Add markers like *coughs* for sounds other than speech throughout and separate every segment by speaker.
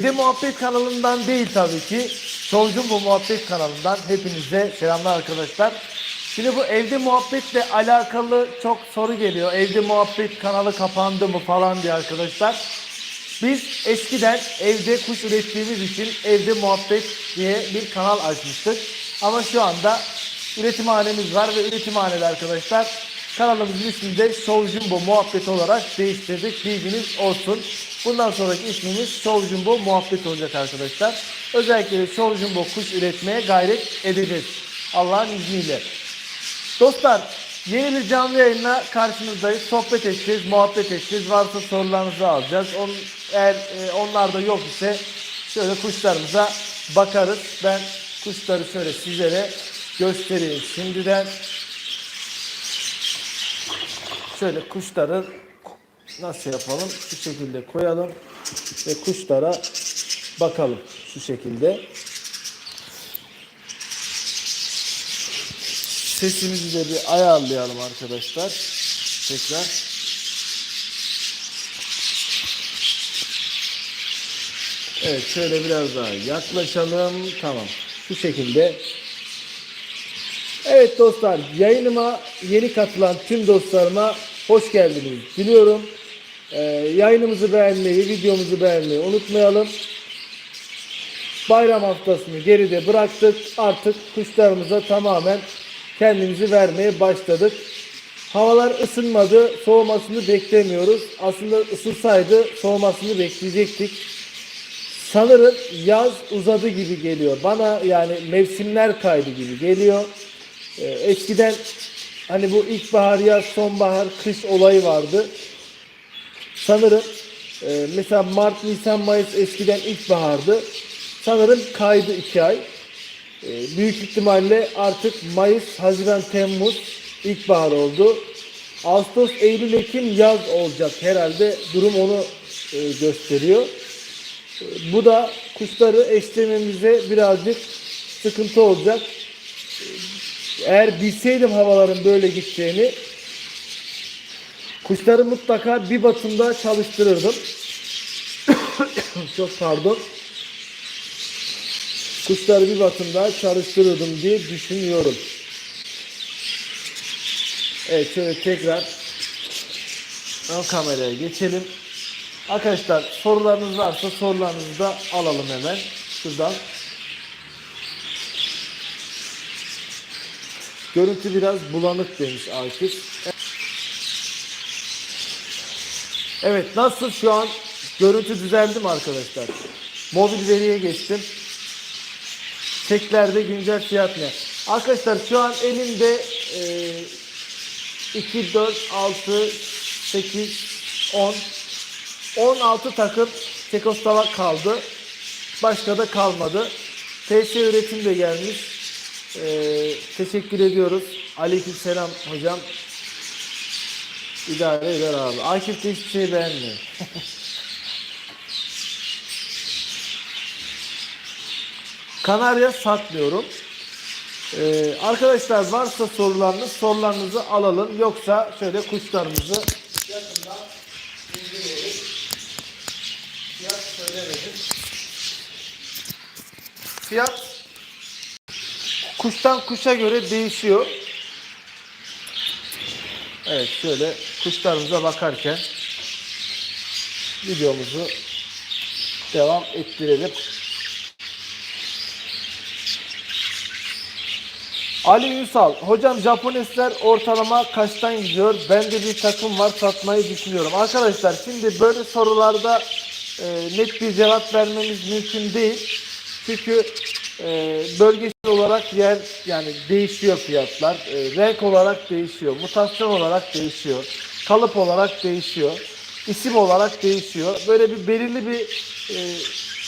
Speaker 1: Evde Muhabbet kanalından değil tabii ki. Solcum bu Muhabbet kanalından hepinize selamlar arkadaşlar. Şimdi bu evde muhabbetle alakalı çok soru geliyor. Evde muhabbet kanalı kapandı mı falan diye arkadaşlar. Biz eskiden evde kuş ürettiğimiz için evde muhabbet diye bir kanal açmıştık. Ama şu anda üretimhanemiz var ve üretimhanede arkadaşlar kanalımızın ismini de Show Jumbo Muhabbet olarak değiştirdik. Bilginiz olsun. Bundan sonraki ismimiz Show Jumbo Muhabbet olacak arkadaşlar. Özellikle Show Jumbo kuş üretmeye gayret edeceğiz. Allah'ın izniyle. Dostlar yeni bir canlı yayınla karşınızdayız. Sohbet edeceğiz, muhabbet edeceğiz. Varsa sorularınızı alacağız. On, eğer e, onlar da yok ise şöyle kuşlarımıza bakarız. Ben kuşları şöyle sizlere göstereyim. Şimdiden şöyle kuşları nasıl yapalım? Şu şekilde koyalım ve kuşlara bakalım şu şekilde. Sesimizi de bir ayarlayalım arkadaşlar. Tekrar. Evet şöyle biraz daha yaklaşalım. Tamam. Şu şekilde. Evet dostlar yayınıma yeni katılan tüm dostlarıma hoş geldiniz diliyorum. Ee, yayınımızı beğenmeyi, videomuzu beğenmeyi unutmayalım. Bayram haftasını geride bıraktık. Artık kuşlarımıza tamamen kendimizi vermeye başladık. Havalar ısınmadı, soğumasını beklemiyoruz. Aslında ısınsaydı soğumasını bekleyecektik. Sanırım yaz uzadı gibi geliyor. Bana yani mevsimler kaydı gibi geliyor. Ee, eskiden hani bu ilkbahar, yaz, sonbahar, kış olayı vardı. Sanırım e, mesela Mart, Nisan, Mayıs eskiden ilkbahardı. Sanırım kaydı iki ay. E, büyük ihtimalle artık Mayıs, Haziran, Temmuz ilkbahar oldu. Ağustos, Eylül, Ekim yaz olacak herhalde. Durum onu e, gösteriyor. E, bu da kuşları eşlememize birazcık sıkıntı olacak. E, Eğer bilseydim havaların böyle gideceğini kuşları mutlaka bir batımda çalıştırırdım. *coughs* Çok pardon kuşları bir batımda çalıştırırdım diye düşünüyorum. Evet şöyle tekrar ön kameraya geçelim. Arkadaşlar sorularınız varsa sorularınızı da alalım hemen şuradan. Görüntü biraz bulanık demiş Akif. Evet nasıl şu an görüntü düzeldi mi arkadaşlar? Mobil veriye geçtim. Teklerde güncel fiyat ne? Arkadaşlar şu an elimde e, 2, 4, 6, 8, 10 16 takım Çekoslovak kaldı. Başka da kalmadı. TS üretim de gelmiş. E, teşekkür ediyoruz. Aleyküm selam hocam. İdare eder abi. Akif de hiçbir şey beğenmiyor. *laughs* Kanarya satmıyorum. Ee, arkadaşlar varsa sorularınız sorularınızı alalım. Yoksa şöyle kuşlarımızı yakından inceleyelim. Fiyat söylemedim. Fiyat kuştan kuşa göre değişiyor. Evet şöyle kuşlarımıza bakarken videomuzu devam ettirelim. Ali Ünsal, hocam Japonesler ortalama kaçtan gidiyor? Bende bir takım var satmayı düşünüyorum. Arkadaşlar şimdi böyle sorularda e, net bir cevap vermemiz mümkün değil. Çünkü e, bölgesel olarak yer yani değişiyor fiyatlar. E, renk olarak değişiyor. Mutasyon olarak değişiyor. Kalıp olarak değişiyor. isim olarak değişiyor. Böyle bir belirli bir e,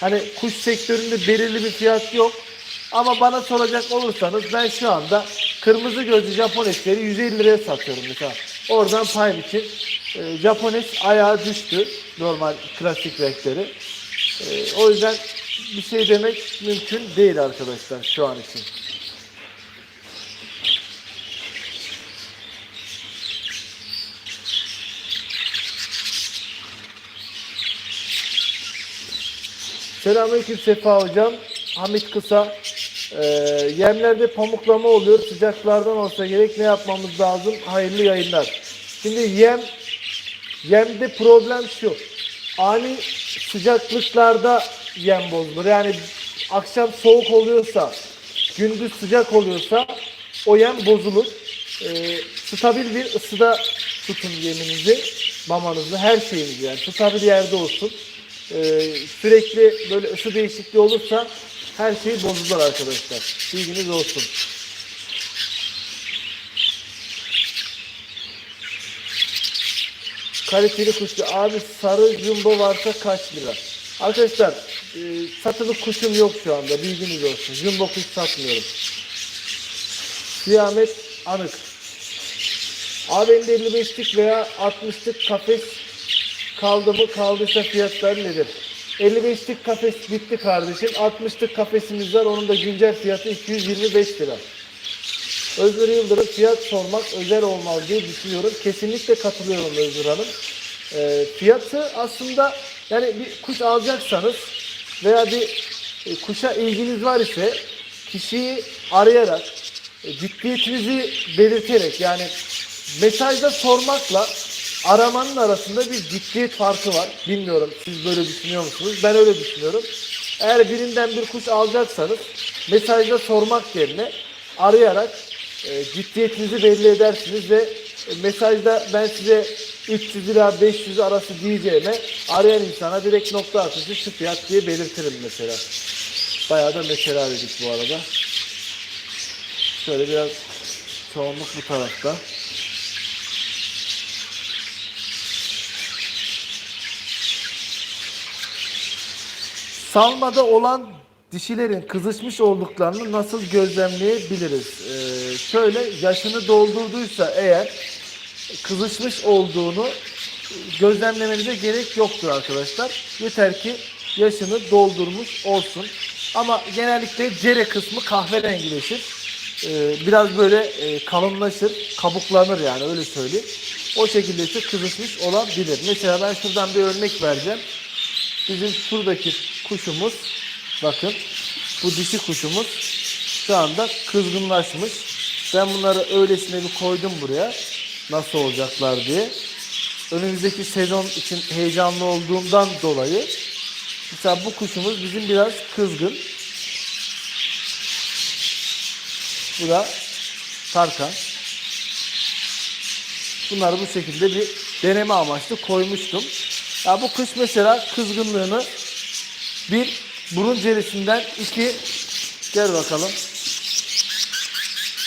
Speaker 1: hani kuş sektöründe belirli bir fiyat yok. Ama bana soracak olursanız ben şu anda kırmızı gözlü Japonesleri 150 liraya satıyorum mesela. Oradan payım için e, Japones ayağı düştü. Normal klasik renkleri. E, o yüzden bir şey demek mümkün değil arkadaşlar şu an için. Selamünaleyküm Sefa hocam. Hamit Kısa. Ee, yemlerde pamuklama oluyor. Sıcaklardan olsa gerek ne yapmamız lazım? Hayırlı yayınlar. Şimdi yem yemde problem şu. Ani sıcaklıklarda yem bozulur. Yani akşam soğuk oluyorsa, gündüz sıcak oluyorsa o yem bozulur. Ee, stabil bir ısıda tutun yeminizi, mamanızı, her şeyinizi yani stabil yerde olsun. Ee, sürekli böyle ısı değişikliği olursa her şey bozulur arkadaşlar. Bilginiz olsun. Kaliteli kuşlu. Abi sarı jumbo varsa kaç lira? Arkadaşlar e, satılık kuşum yok şu anda. Bilginiz olsun. Jumbo kuş satmıyorum. Kıyamet anık. Abi elinde 55'lik veya 60'lık kafes kaldı mı kaldıysa fiyatları nedir? 55'lik kafes bitti kardeşim. 60'lık kafesimiz var. Onun da güncel fiyatı 225 lira. Özgür Yıldırım fiyat sormak özel olmaz diye düşünüyorum. Kesinlikle katılıyorum Özgür Hanım. Ee, fiyatı aslında yani bir kuş alacaksanız veya bir e, kuşa ilginiz var ise kişiyi arayarak e, ciddiyetinizi belirterek yani mesajda sormakla aramanın arasında bir ciddiyet farkı var. Bilmiyorum siz böyle düşünüyor musunuz? Ben öyle düşünüyorum. Eğer birinden bir kuş alacaksanız mesajda sormak yerine arayarak e, ciddiyetinizi belli edersiniz ve mesajda ben size 300 lira 500 arası diyeceğime arayan insana direkt nokta atışı şu fiyat diye belirtirim mesela. Bayağı da mesela dedik bu arada. Şöyle biraz çoğunluk bu tarafta. Salmada olan dişilerin kızışmış olduklarını nasıl gözlemleyebiliriz? Ee, şöyle yaşını doldurduysa eğer kızışmış olduğunu gözlemlemenize gerek yoktur arkadaşlar. Yeter ki yaşını doldurmuş olsun. Ama genellikle cere kısmı kahverengileşir. Ee, biraz böyle e, kalınlaşır, kabuklanır yani öyle söyleyeyim. O şekilde ise kızışmış olabilir. Mesela ben şuradan bir örnek vereceğim. Bizim şuradaki kuşumuz bakın bu dişi kuşumuz şu anda kızgınlaşmış. Ben bunları öylesine bir koydum buraya. Nasıl olacaklar diye. Önümüzdeki sezon için heyecanlı olduğumdan dolayı mesela bu kuşumuz bizim biraz kızgın. Bu da Tarkan. Bunları bu şekilde bir deneme amaçlı koymuştum. Ya bu kış mesela kızgınlığını bir burun cerisinden iki gel bakalım.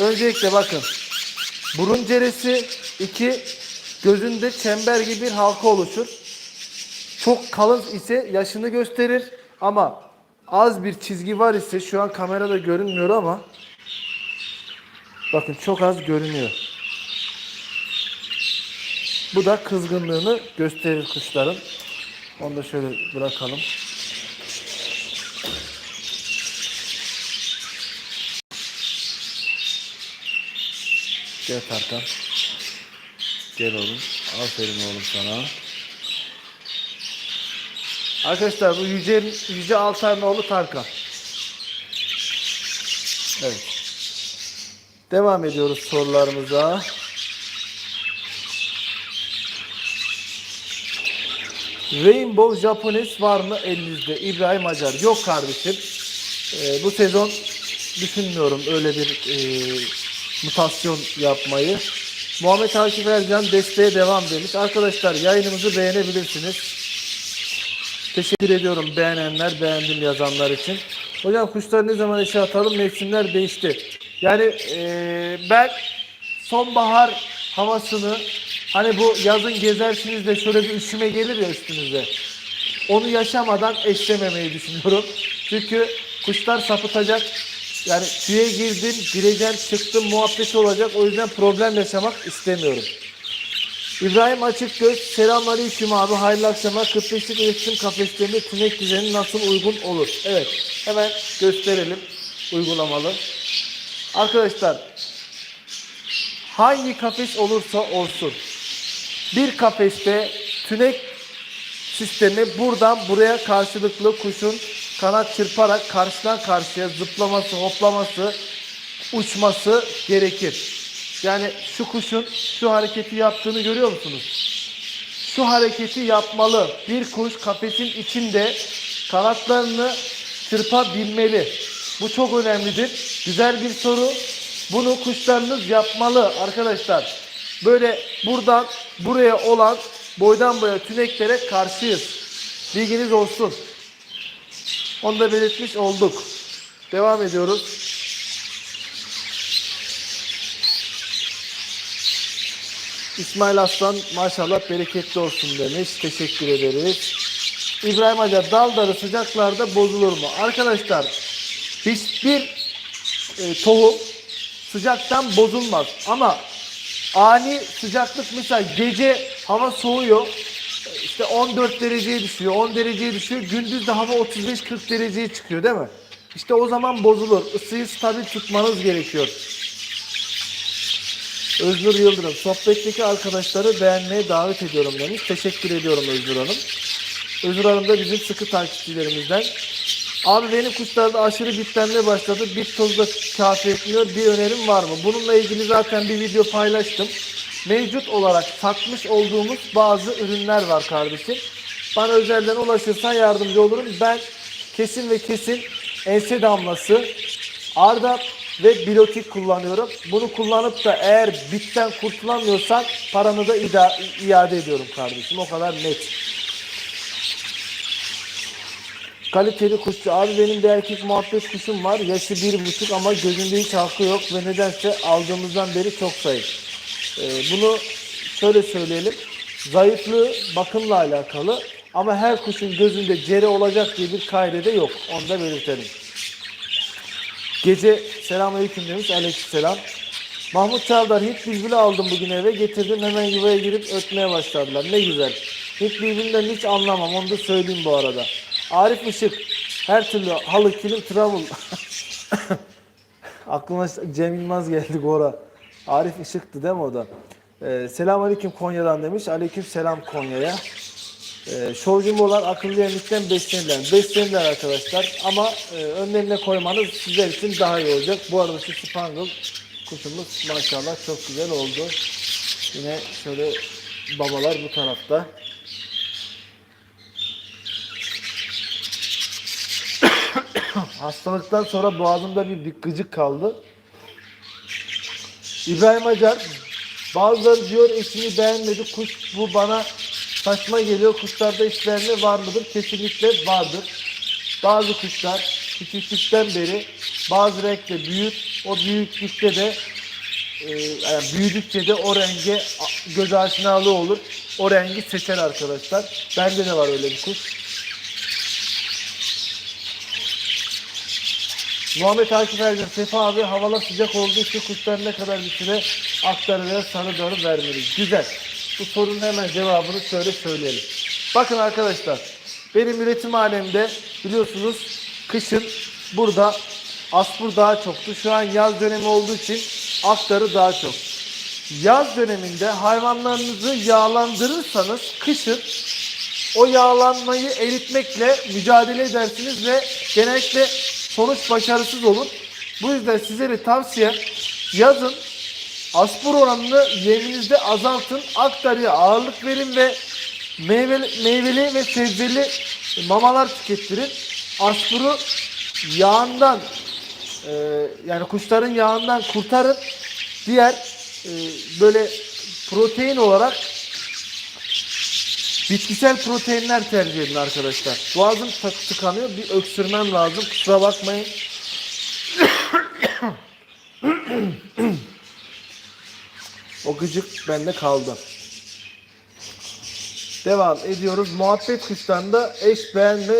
Speaker 1: Öncelikle bakın. Burun cerisi iki gözünde çember gibi bir halka oluşur. Çok kalın ise yaşını gösterir ama az bir çizgi var ise şu an kamerada görünmüyor ama bakın çok az görünüyor. Bu da kızgınlığını gösterir kuşların. Onu da şöyle bırakalım. Gel Tarkan. Gel oğlum. Aferin oğlum sana. Arkadaşlar bu Yüce, Yüce Altarnoğlu Tarkan. Evet. Devam ediyoruz sorularımıza. Rainbow Japones var mı elinizde? İbrahim Acar. Yok kardeşim. Ee, bu sezon düşünmüyorum öyle bir e, mutasyon yapmayı. Muhammed Akif Ercan desteğe devam demiş. Arkadaşlar yayınımızı beğenebilirsiniz. Teşekkür ediyorum beğenenler, beğendim yazanlar için. Hocam kuşları ne zaman işe atalım? Mevsimler değişti. Yani e, ben sonbahar havasını hani bu yazın gezersiniz de şöyle bir üşüme gelir ya üstünüze. Onu yaşamadan eşlememeyi düşünüyorum. Çünkü kuşlar sapıtacak. Yani suya girdim, gireceğim, çıktım muhabbeti olacak. O yüzden problem yaşamak istemiyorum. İbrahim Açıkgöz, selamünaleyküm abi, hayırlı akşamlar. 45'lik iletişim kafeslerinde tünek düzeni nasıl uygun olur? Evet, hemen gösterelim uygulamalı. Arkadaşlar, hangi kafes olursa olsun, bir kafeste tünek sistemi buradan buraya karşılıklı kuşun kanat çırparak karşıdan karşıya zıplaması, hoplaması, uçması gerekir. Yani şu kuşun şu hareketi yaptığını görüyor musunuz? Şu hareketi yapmalı. Bir kuş kafesin içinde kanatlarını çırpabilmeli. Bu çok önemlidir. Güzel bir soru. Bunu kuşlarınız yapmalı arkadaşlar. Böyle buradan buraya olan boydan boya tüneklere karşıyız. Bilginiz olsun. Onu da belirtmiş olduk. Devam ediyoruz. İsmail Aslan maşallah bereketli olsun demiş. Teşekkür ederiz. İbrahim Hoca dal darı sıcaklarda bozulur mu? Arkadaşlar hiçbir e, tohum sıcaktan bozulmaz. Ama ani sıcaklık mesela gece hava soğuyor. İşte 14 dereceye düşüyor, 10 dereceye düşüyor. Gündüz de hava 35-40 dereceye çıkıyor değil mi? İşte o zaman bozulur. Isıyı stabil tutmanız gerekiyor. Özgür Yıldırım, sohbetteki arkadaşları beğenmeye davet ediyorum demiş. Teşekkür ediyorum Özgür Hanım. Özgür Hanım da bizim sıkı takipçilerimizden. Abi benim kuşlarda aşırı bitlenme başladı. Bit tozu da kafi etmiyor. Bir önerim var mı? Bununla ilgili zaten bir video paylaştım. Mevcut olarak satmış olduğumuz bazı ürünler var kardeşim. Bana özelden ulaşırsan yardımcı olurum. Ben kesin ve kesin ense damlası, Arda ve bilotik kullanıyorum. Bunu kullanıp da eğer bitten kurtulamıyorsan paranı da iade ediyorum kardeşim. O kadar net. Kaliteli kuşçu. Abi benim bir erkek muhabbet kuşum var. Yaşı bir buçuk ama gözünde hiç halkı yok ve nedense aldığımızdan beri çok zayıf. Ee, bunu şöyle söyleyelim. Zayıflığı bakımla alakalı ama her kuşun gözünde cere olacak diye bir kaide yok. Onu da belirtelim. Gece selamünaleyküm demiş. Aleykümselam. Mahmut Çavdar Hint bülbülü aldım bugün eve getirdim hemen yuvaya girip ötmeye başladılar. Ne güzel. Hint bülbülünden hiç anlamam onu da söyleyeyim bu arada. Arif Işık her türlü halı kilim travel. *laughs* Aklıma Cem Yılmaz geldi Gora. Arif Işık'tı değil mi o da? Ee, selam aleyküm Konya'dan demiş. Aleyküm selam Konya'ya. Ee, şovcum olan akıllı yemlikten beslenirler. Beslenirler arkadaşlar ama e, önlerine koymanız sizler için daha iyi olacak. Bu arada şu spangle kuşumuz maşallah çok güzel oldu. Yine şöyle babalar bu tarafta. *coughs* Hastalıktan sonra boğazımda bir, bir gıcık kaldı. İbrahim Acar bazıları diyor eşini beğenmedi kuş bu bana saçma geliyor kuşlarda eş beğenme var mıdır? Kesinlikle vardır. Bazı kuşlar küçüklükten beri bazı renkte büyür. O büyüklükte de e, yani büyüdükçe de o renge göz aşinalığı olur. O rengi seçer arkadaşlar. Bende de var öyle bir kuş. Muhammed Akif Ercan, Sefa abi havalar sıcak olduğu için kuşlar ne kadar bir süre aktarı veya sarı darı vermeli. Güzel. Bu sorunun hemen cevabını şöyle söyleyelim. Bakın arkadaşlar, benim üretim halimde biliyorsunuz kışın burada aspur daha çoktu. Şu an yaz dönemi olduğu için aktarı daha çok. Yaz döneminde hayvanlarınızı yağlandırırsanız kışın o yağlanmayı eritmekle mücadele edersiniz ve genellikle sonuç başarısız olur. Bu yüzden sizlere tavsiye yazın aspur oranını yeminizde azaltın, aktarıya ağırlık verin ve meyveli, meyveli ve sebzeli mamalar tükettirin. Aspuru yağından e, yani kuşların yağından kurtarın. Diğer e, böyle protein olarak Bitkisel proteinler tercih edin arkadaşlar. Boğazım tık- tıkanıyor. Bir öksürmem lazım. Kusura bakmayın. o gıcık bende kaldı. Devam ediyoruz. Muhabbet kuşlarında eş beğenme,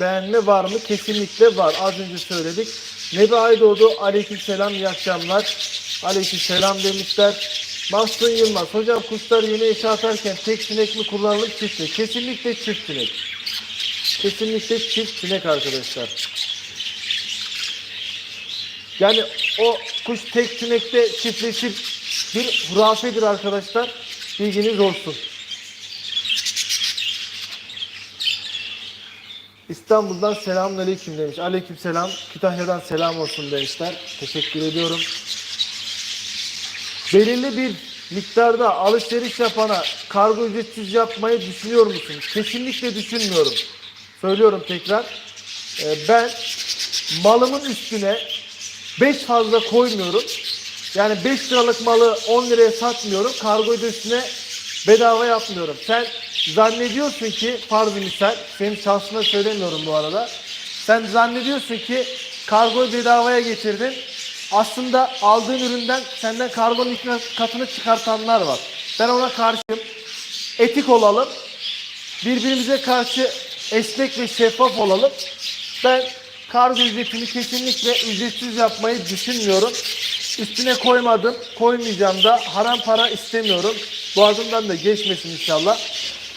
Speaker 1: beğenme var mı? Kesinlikle var. Az önce söyledik. Nebi Aydoğdu aleykümselam iyi akşamlar. Aleykümselam demişler. Mahsun Yılmaz. Hocam kuşlar yeni eşe atarken tek sinek mi kullanılır çift mi? Kesinlikle çift sinek. Kesinlikle çift sinek arkadaşlar. Yani o kuş tek sinekte çiftleşip bir hurafedir arkadaşlar. Bilginiz olsun. İstanbul'dan selamünaleyküm demiş. Aleykümselam. Kütahya'dan selam olsun demişler. Teşekkür ediyorum. Belirli bir miktarda alışveriş yapana kargo ücretsiz yapmayı düşünüyor musunuz? Kesinlikle düşünmüyorum. Söylüyorum tekrar. Ee, ben malımın üstüne 5 fazla koymuyorum. Yani 5 liralık malı 10 liraya satmıyorum. Kargo ücretine bedava yapmıyorum. Sen zannediyorsun ki farz misal, senin şahsına söylemiyorum bu arada. Sen zannediyorsun ki kargoyu bedavaya getirdin. Aslında aldığın üründen senden karbon katını çıkartanlar var. Ben ona karşıyım. Etik olalım. Birbirimize karşı esnek ve şeffaf olalım. Ben kargo ücretini kesinlikle ücretsiz yapmayı düşünmüyorum. Üstüne koymadım, koymayacağım da haram para istemiyorum. Boğazımdan da geçmesin inşallah.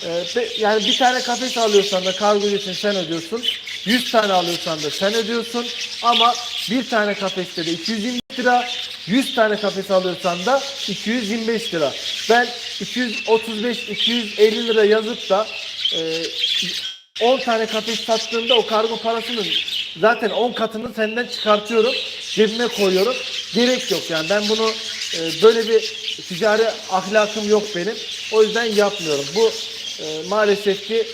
Speaker 1: Ee, yani bir tane kafes alıyorsan da kargo ücretini sen ödüyorsun. 100 tane alıyorsan da sen ödüyorsun. Ama bir tane kafeste de 220 lira, 100 tane kafes alıyorsan da 225 lira. Ben 235-250 lira yazıp da e, 10 tane kafes sattığımda o kargo parasının zaten 10 katını senden çıkartıyorum. Cebime koyuyorum. Gerek yok yani ben bunu e, böyle bir ticari ahlakım yok benim. O yüzden yapmıyorum. Bu e, maalesef ki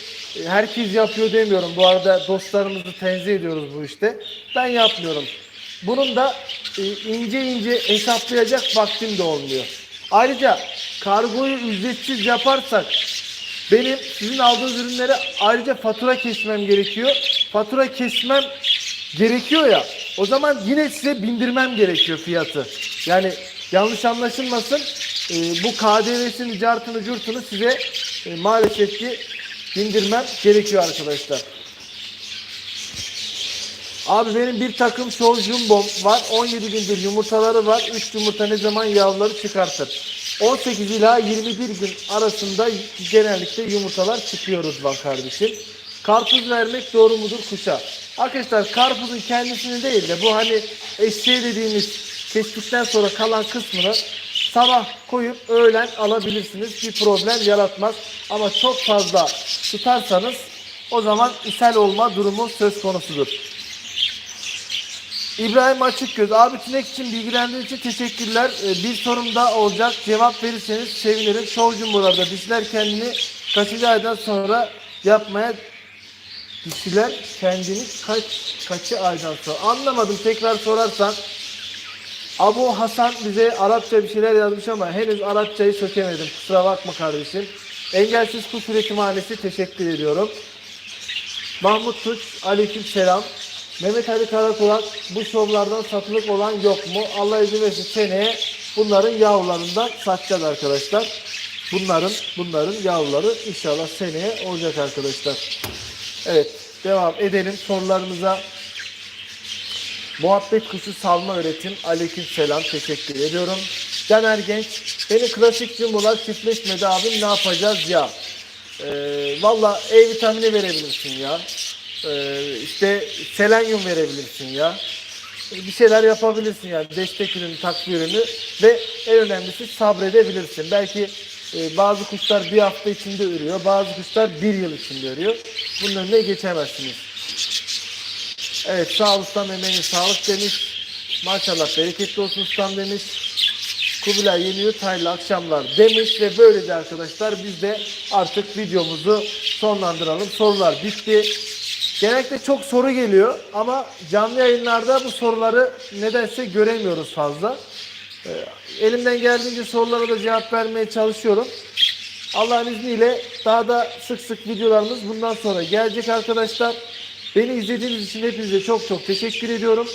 Speaker 1: herkes yapıyor demiyorum. Bu arada dostlarımızı tenzih ediyoruz bu işte. Ben yapmıyorum. Bunun da e, ince ince hesaplayacak vaktim de olmuyor. Ayrıca kargoyu ücretsiz yaparsak benim sizin aldığınız ürünlere ayrıca fatura kesmem gerekiyor. Fatura kesmem gerekiyor ya. O zaman yine size bindirmem gerekiyor fiyatı. Yani yanlış anlaşılmasın. e, bu KDV'sini, cartını, curtunu size e, maalesef ki bindirmem gerekiyor arkadaşlar. Abi benim bir takım şov jumbom var. 17 gündür yumurtaları var. 3 yumurta ne zaman yavruları çıkartır. 18 ila 21 gün arasında genellikle yumurtalar çıkıyoruz bak kardeşim. Karpuz vermek doğru mudur kuşa? Arkadaşlar karpuzun kendisini değil de bu hani eşeği dediğimiz kestikten sonra kalan kısmını sabah koyup öğlen alabilirsiniz. Bir problem yaratmaz. Ama çok fazla tutarsanız o zaman ishal olma durumu söz konusudur. İbrahim Açıkgöz. Abi Tünek için bilgilendiğiniz için teşekkürler. Ee, bir sorum daha olacak. Cevap verirseniz sevinirim. Show Jumbo'larda dişiler kendini kaçıncı aydan sonra yapmaya dişiler kendini kaç kaçı aydan sonra anlamadım tekrar sorarsan Abu Hasan bize Arapça bir şeyler yazmış ama henüz Arapçayı sökemedim kusura bakma kardeşim Engelsiz Kuş Üretimhanesi teşekkür ediyorum Mahmut Tuç aleyküm selam Mehmet Ali Karakulak bu şovlardan satılık olan yok mu? Allah izin verirse seneye bunların yavrularından satacağız arkadaşlar. Bunların bunların yavruları inşallah seneye olacak arkadaşlar. Evet devam edelim sorularımıza. Muhabbet kuşu salma öğretim. Aleyküm selam. Teşekkür ediyorum. Caner Genç. Beni klasik cumbalar çiftleşmedi abim ne yapacağız ya? Ee, Valla E vitamini verebilirsin ya. Ee, işte selenyum verebilirsin ya. Bir şeyler yapabilirsin yani. Destek ürünü, takviye ürünü ve en önemlisi sabredebilirsin. Belki e, bazı kuşlar bir hafta içinde ürüyor. Bazı kuşlar bir yıl içinde ürüyor. Bunun önüne geçemezsiniz. Evet sağ ol ustam emeğine sağlık demiş. Maşallah bereketli olsun ustam demiş. Kubilay yeni yurt hayırlı akşamlar demiş ve böylece arkadaşlar biz de artık videomuzu sonlandıralım. Sorular bitti. Genellikle çok soru geliyor ama canlı yayınlarda bu soruları nedense göremiyoruz fazla. Ee, elimden geldiğince sorulara da cevap vermeye çalışıyorum. Allah'ın izniyle daha da sık sık videolarımız bundan sonra gelecek arkadaşlar. Beni izlediğiniz için hepinize çok çok teşekkür ediyorum.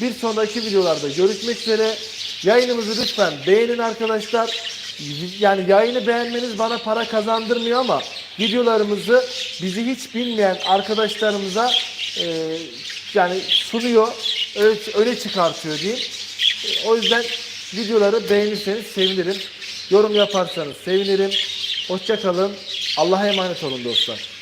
Speaker 1: Bir sonraki videolarda görüşmek üzere. Yayınımızı lütfen beğenin arkadaşlar. Yani yayını beğenmeniz bana para kazandırmıyor ama videolarımızı bizi hiç bilmeyen arkadaşlarımıza e, yani sunuyor, öyle, öyle çıkartıyor diyeyim. E, O yüzden videoları beğenirseniz sevinirim. Yorum yaparsanız sevinirim. Hoşça kalın. Allah'a emanet olun dostlar.